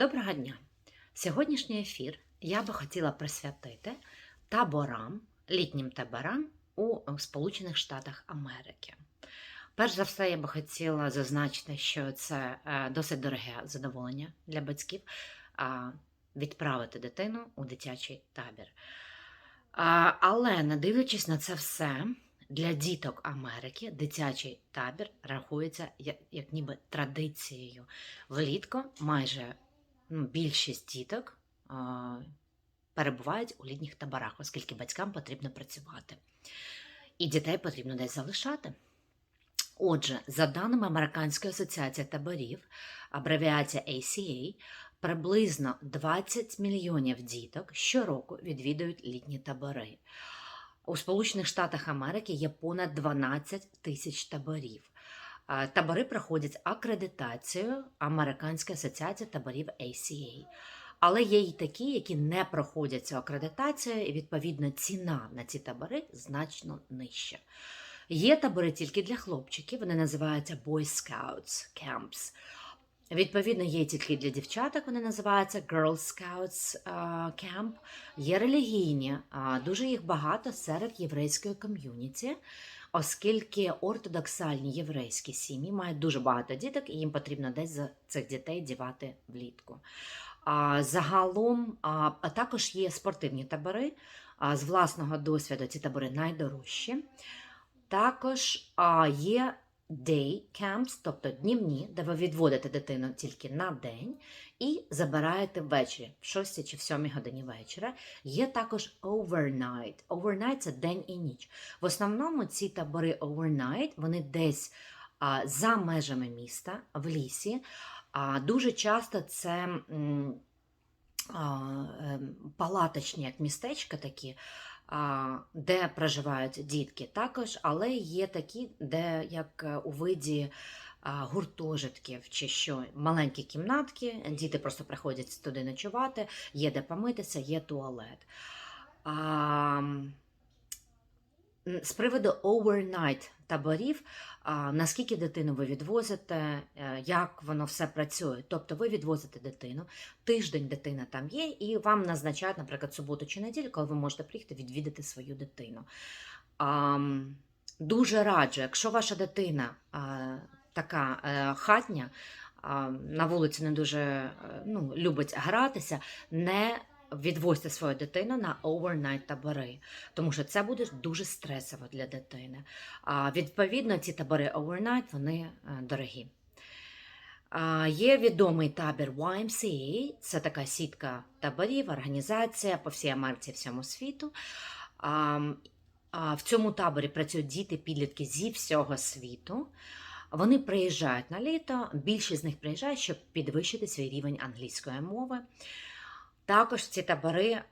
Доброго дня! Сьогоднішній ефір я би хотіла присвятити таборам, літнім таборам у Сполучених Штатах Америки. Перш за все, я би хотіла зазначити, що це е, досить дороге задоволення для батьків відправити дитину у дитячий табір. Але не дивлячись на це все, для діток Америки дитячий табір рахується як, ніби традицією. Влітку майже більшість діток перебувають у літніх таборах, оскільки батькам потрібно працювати. І дітей потрібно десь залишати. Отже, за даними Американської асоціації таборів, абревіація ACA, приблизно 20 мільйонів діток щороку відвідують літні табори. У Сполучених Штатах Америки є понад 12 тисяч таборів. Табори проходять акредитацію Американської асоціації таборів ACA. Але є й такі, які не проходять цю акредитацію, і відповідно ціна на ці табори значно нижча. Є табори тільки для хлопчиків, вони називаються Boy Scouts Camps. Відповідно, є тільки для дівчаток, вони називаються Girl Scouts Camp. Є релігійні, дуже їх багато серед єврейської ком'юніті, оскільки ортодоксальні єврейські сім'ї мають дуже багато діток, і їм потрібно десь за цих дітей дівати влітку. А, загалом, а, а також є спортивні табори. А, з власного досвіду ці табори найдорожчі. Також а, є day camps, тобто днівні, де ви відводите дитину тільки на день і забираєте ввечері, в 6 чи в 7 годині вечора. Є також overnight. Overnight – це день і ніч. В основному ці табори overnight, вони десь а, за межами міста, в лісі. А, дуже часто це м, а, ем, палаточні як містечка такі, де проживають дітки також, але є такі, де як е, у виді гуртожитків чи що, маленькі кімнатки, діти просто приходять туди ночувати, є де помитися, є туалет. З приводу overnight таборів, наскільки дитину ви відвозите, е, як воно все працює. Тобто ви відвозите дитину, тиждень дитина там є, і вам назначають, наприклад, суботу чи неділю, коли ви можете приїхати відвідати свою дитину. Дуже раджу, якщо ваша дитина така е, хатня, на вулиці не дуже е, ну, любить гратися, не відвозьте свою дитину на overnight табори, тому що це буде дуже стресово для дитини. А, відповідно, ці табори overnight, вони е, дорогі. Є відомий табір YMCA, це така сітка таборів, організація по всій Америці, всьому світу. В цьому таборі працюють діти, підлітки зі всього світу. Вони приїжджають на літо, більшість з них приїжджають, щоб підвищити свій рівень англійської мови. Також ці табори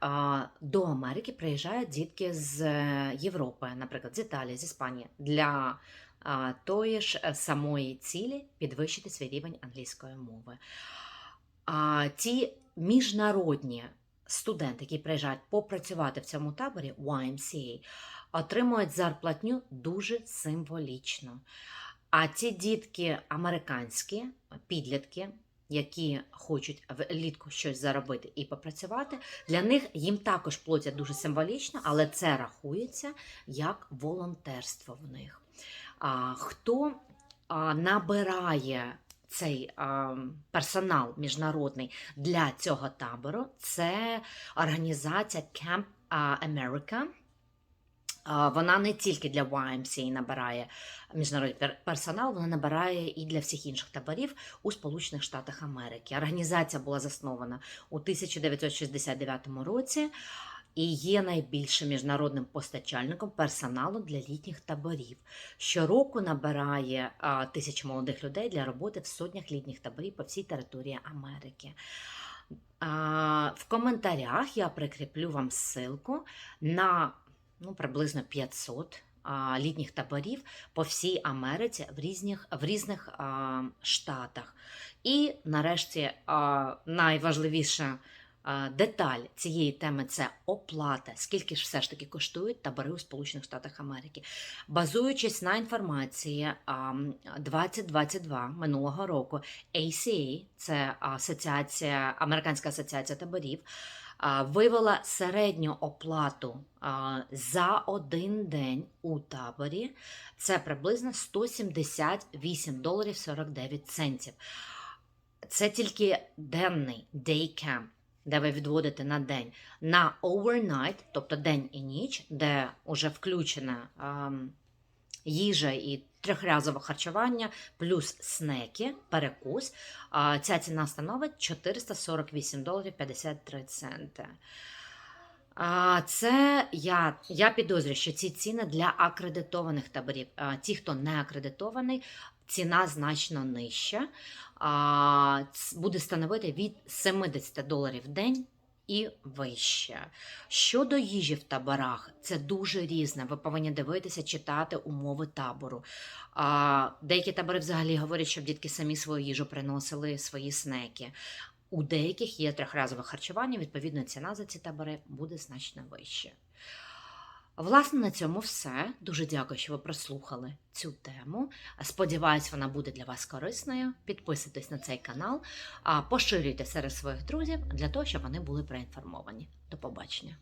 до Америки приїжджають дітки з е, Європи, наприклад, з Італії, з Іспанії, для тої ж е, самої цілі підвищити свій рівень англійської мови. Ті міжнародні студенти, які приїжджають попрацювати в цьому таборі YMCA, отримують зарплатню дуже символічно. А ті дітки американські, підлітки, які хочуть влітку щось заробити і попрацювати, для них їм також платять дуже символічно, але це рахується як волонтерство в них. А, хто а, набирає цей а, персонал міжнародний для цього табору, це організація Camp America. Вона не тільки для YMCA набирає міжнародний персонал, вона набирає і для всіх інших таборів у Сполучених Штатах Америки. Організація була заснована у 1969 році і є найбільшим міжнародним постачальником персоналу для літніх таборів. Щороку набирає а, тисячі молодих людей для роботи в сотнях літніх таборів по всій території Америки. В коментарях я прикріплю вам ссылку на ну, приблизно 500 а, літніх таборів по всій Америці в різних, в різних а, штатах. І нарешті а, найважливіша А, Деталь цієї теми це оплата, скільки ж все ж таки коштують табори у Сполучених Штатах Америки. Базуючись на інформації а, 2022 минулого року, ACA, це асоціація, Американська асоціація таборів, вивела середню оплату за один день у таборі. Це приблизно 178 доларів 49 центів. Це тільки денний day camp, де ви відводите на день. На overnight, тобто день і ніч, де вже включена їжа і трьохразове харчування, плюс снеки, перекус. Ця ціна становить 448 доларів 53 центи. Це я, я підозрюю, що ці ціни для акредитованих таборів. Ті, хто не акредитований, ціна значно нижча. Буде становити від 70 доларів в день. І вище. Щодо їжі в таборах, це дуже різне. Ви повинні дивитися, читати умови табору. А, деякі табори взагалі говорять, щоб дітки самі свою їжу приносили, свої снеки. У деяких є трьохразове харчування, відповідно, ціна за ці табори буде значно вища. Власне, на цьому все. Дуже дякую, що ви прослухали цю тему. Сподіваюсь, вона буде для вас корисною. Підписуйтесь на цей канал, поширюйте серед своїх друзів для того, щоб вони були проінформовані. До побачення.